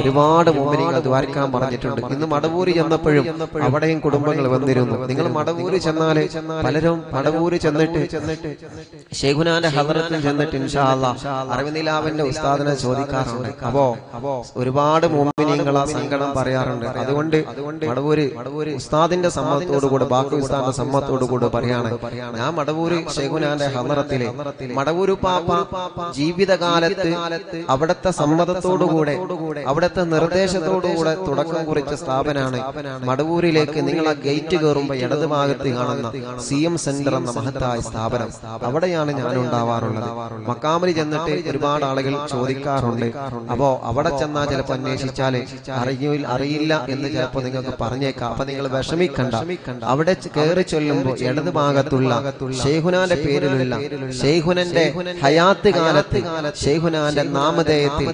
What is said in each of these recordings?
ഒരുപാട് മുമ്പിനെ ദ്വാരിക്കാൻ പറഞ്ഞിട്ടുണ്ട്. ഇന്ന് മടവൂര് ചെന്നപ്പോഴും അവിടെയും കുടുംബങ്ങൾ വന്നിരുന്നു. നിങ്ങൾ മടവൂര് ചെന്നാൽ പലരും മടവൂര് ചെന്നിട്ട് ചെന്നിട്ട് ഷെയ്ഖുനാന്റെ ഹദറത്തിൽ ചെന്നിട്ട് ഇൻഷാല്ല അറിവിനിലാവിന്റെ ഉസ്താദിനെ ചോദിക്കാറുണ്ട്. അപ്പോ ഒരുപാട് മോമിനികൾ ആ സങ്കടം പറയാറുണ്ട്. അതുകൊണ്ട് മടവൂര് ഉസ്താദിന്റെ സമ്മതത്തോടു കൂടെ ബാക്കി ഉസ്താദിന്റെ സമ്മതത്തോടു കൂടെ പറയാണ്. ഞാൻ മടവൂര് ഷെയ്ഖുനാന്റെ ഹദറത്തിലെ മടവൂര് പാപ്പ ജീവിതകാലത്ത് അവിടുത്തെ സമ്മതത്തോടുകൂടെ അവിടുത്തെ നിർദ്ദേശത്തോടുകൂടെ തുടക്കം കുറിച്ച സ്ഥാപനമാണ് മടവൂരിലേക്ക് നിങ്ങൾ ആ ഗേറ്റ് കയറുമ്പോൾ ഇടത് ഭാഗത്ത് കാണുന്ന സി എം സെന്റർ എന്ന മഹത്തായ സ്ഥാപനം. അവിടെയാണ് ഞാൻ ഉണ്ടാവാറുള്ളത്. മക്കാമലി ചെന്നിട്ട് ഒരുപാട് ആളുകൾ ചോദിക്കാറുണ്ട്. അപ്പോ അവിടെ ചെന്നാൽ ചിലപ്പോൾ അന്വേഷിച്ചാൽ അറിയില്ല അറിയില്ല എന്ന് ചിലപ്പോൾ നിങ്ങൾക്ക് പറഞ്ഞേക്കാം. അപ്പൊ നിങ്ങൾ വിഷമിക്കണ്ട. അവിടെ കയറി ചൊല്ലുമ്പോൾ ഇടത് ഭാഗത്തുള്ള ഷെയ്ഖുനാന്റെ പേരിലുള്ള ഷെയ്ഖുനന്റെ ഹയാത്ത് കാലത്ത് ഷെയ്ഖുനാന്റെ നാമധേയത്തിൽ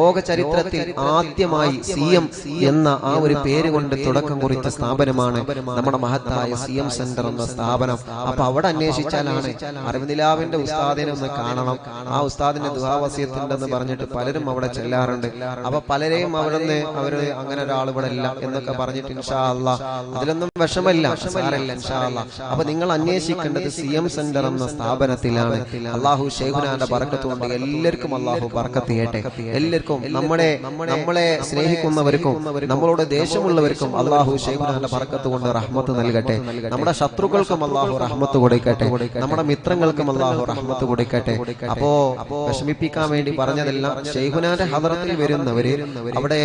ലോക ചരിത്രത്തിൽ ആദ്യമായി സി എം എന്ന ആ ഒരു പേര് കൊണ്ട് തുടക്കം കുറിച്ച സ്ഥാപനമാണ് നമ്മുടെ മഹത്തായ സി എം സെന്റർ എന്ന സ്ഥാപനം. അപ്പൊ അവിടെ അന്വേഷിച്ചാലാണ് അരവിന്ദിലാവിന്റെ ഉസ്താദിനെ ഒന്ന് കാണണം. ആ ഉസ്താദിന്റെ ദുഹാവസ്യത്തുണ്ടെന്ന് പറഞ്ഞിട്ട് പലരും അവിടെ ചെല്ലാറുണ്ട്. അപ്പൊ പലരെയും അവിടുന്ന് അവർ അങ്ങനെ ഒരാൾ ഇവിടെ ഇല്ല എന്നൊക്കെ പറഞ്ഞിട്ട് ഇൻഷാ അതിലൊന്നും വിഷമല്ല ഇൻഷാ അപ്പൊ നിങ്ങൾ അന്വേഷിക്കേണ്ടത് സി എം സെന്റർ എന്ന സ്ഥാപനത്തിലാണ്. അള്ളാഹു ഷെയ്ഖുനാന്റെ ബർക്കത്ത് കൊണ്ട് എല്ലാവർക്കും അള്ളാഹു ബർക്കത്ത് എല്ലാവർക്കും നമ്മുടെ നമ്മളെ സ്നേഹിക്കുന്നവർക്കും നമ്മളോട് ദേഷ്യമുള്ളവർക്കും അള്ളാഹു ഷെയ്ഖുനാന്റെ പറക്കത്ത് കൊണ്ട് റഹ്മത്ത് നൽകട്ടെ. നമ്മുടെ ശത്രുക്കൾക്കും അള്ളാഹു റഹ്മത്ത് കൊടുക്കട്ടെ. നമ്മുടെ മിത്രങ്ങൾക്കും അള്ളാഹു റഹ്മത്ത് കൊടുക്കട്ടെ. അപ്പോ വിഷമിപ്പിക്കാൻ വേണ്ടി പറഞ്ഞതെല്ലാം ഷെയ്ഖുനാന്റെ ഹദറത്തിൽ വരുന്നവര് അവിടെ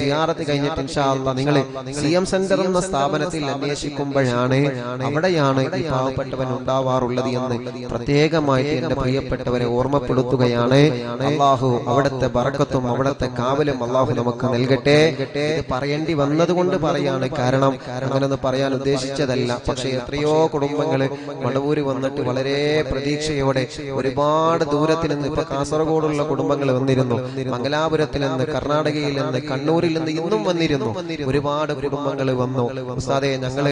സിയാറത്ത് കഴിഞ്ഞിട്ട് ഇൻഷാ അല്ലാ നിങ്ങൾ സി എം സെന്റർ എന്ന സ്ഥാപനത്തിൽ അന്വേഷിക്കുമ്പോഴാണ് അവിടെയാണ് ഈ പാവപ്പെട്ടവൻ ഉണ്ടാവാറുള്ളത് എന്ന് പ്രത്യേകമായിട്ട് എന്റെ പ്രിയപ്പെട്ടവരെ ഓർമ്മപ്പെടുത്തുകയാണ്. അള്ളാഹു അവിടുത്തെ ബറക്കത്തും അവിടുത്തെ കാവലും അള്ളാഹു നമുക്ക് നൽകട്ടെ. ഇത് പറയേണ്ടി വന്നതുകൊണ്ട് പറയാണ്. കാരണം അങ്ങനൊന്ന് പറയാൻ ഉദ്ദേശിച്ചതല്ല. പക്ഷെ എത്രയോ കുടുംബങ്ങൾ മടവൂര് വന്നിട്ട് വളരെ പ്രതീക്ഷയോടെ ഒരുപാട് ദൂരത്തിൽ നിന്ന് ഇപ്പൊ കാസർഗോഡുള്ള കുടുംബങ്ങൾ വന്നിരുന്നു. മംഗലാപുരത്തിൽ നിന്ന് കർണാടകയിൽ നിന്ന് കണ്ണൂരിൽ നിന്ന് ഇന്നും വന്നിരുന്നു. ഒരുപാട് കുടുംബങ്ങൾ വന്നു. ഉസ്താദെ ഞങ്ങൾ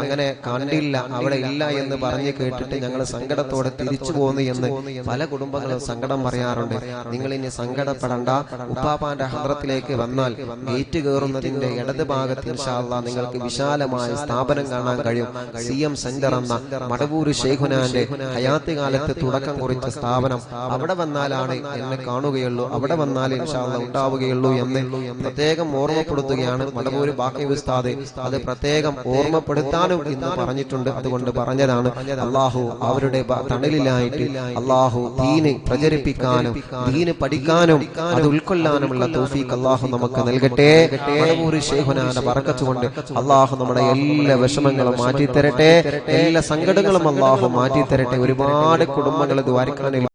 അങ്ങനെ കണ്ടില്ല അവിടെ ഇല്ല എന്ന് പറഞ്ഞ് കേട്ടിട്ട് ഞങ്ങൾ സങ്കടത്തോടെ തിരിച്ചു പോന്നു എന്ന് പല കുടുംബങ്ങളും സങ്കടം പറയാറുണ്ട്. നിങ്ങൾ ഇനി സങ്കടപ്പെടണ്ട. ഉപ്പാപ്പാന്റെ ഹദ്രത്തിലേക്ക് വന്നാൽ ഗേറ്റ് കയറുന്നതിന്റെ ഇടത് ഭാഗത്ത് ഇൻഷാല്ല നിങ്ങൾക്ക് വിശാലമായ സ്ഥാപനം കാണാൻ കഴിയും. സി എം സെന്റർ എന്ന മടവൂര് ഷെയ്ഖുനാന്റെ ഹയാത്ത് കാലത്ത് തുടക്കം കുറിച്ച സ്ഥാപനം അവിടെ വന്നാലാണ് എന്നെ കാണുകയുള്ളൂ. അവിടെ വന്നാൽ ഇൻഷാല്ല ഉണ്ടാവുകയുള്ളൂ എന്ന് പ്രത്യേകം ഓർമ്മപ്പെടുത്തുകയാണ് മടവൂര് ബാക്കി ഉസ്താദ്. അത് പ്രത്യേകം ഓർമ്മപ്പെടുത്താനും ഇന്ന് പറഞ്ഞിട്ടുണ്ട്. അതുകൊണ്ട് പറഞ്ഞതാണ് അള്ളാഹു അവരുടെ തണലിലായിട്ട് അള്ളാഹു ദീന് പ്രചരിപ്പിക്കാനും ദീന് പഠിക്കാനും അത് ഉൾക്കൊള്ളാനുമുള്ള തൗഫീഖ് അള്ളാഹു നമുക്ക് നൽകട്ടെ. മടവൂര് ഷെയ്ഖുനാന്റെ പറക്കച്ചുകൊണ്ട് അള്ളാഹു നമ്മുടെ എല്ലാ വിഷമങ്ങളും മാറ്റി തരട്ടെ എല്ലാ സങ്കടങ്ങളും അള്ളാഹു മാറ്റി തരട്ടെ ഒരുപാട് കുടുംബങ്ങൾ ദ്വാരിക്കാനിൽ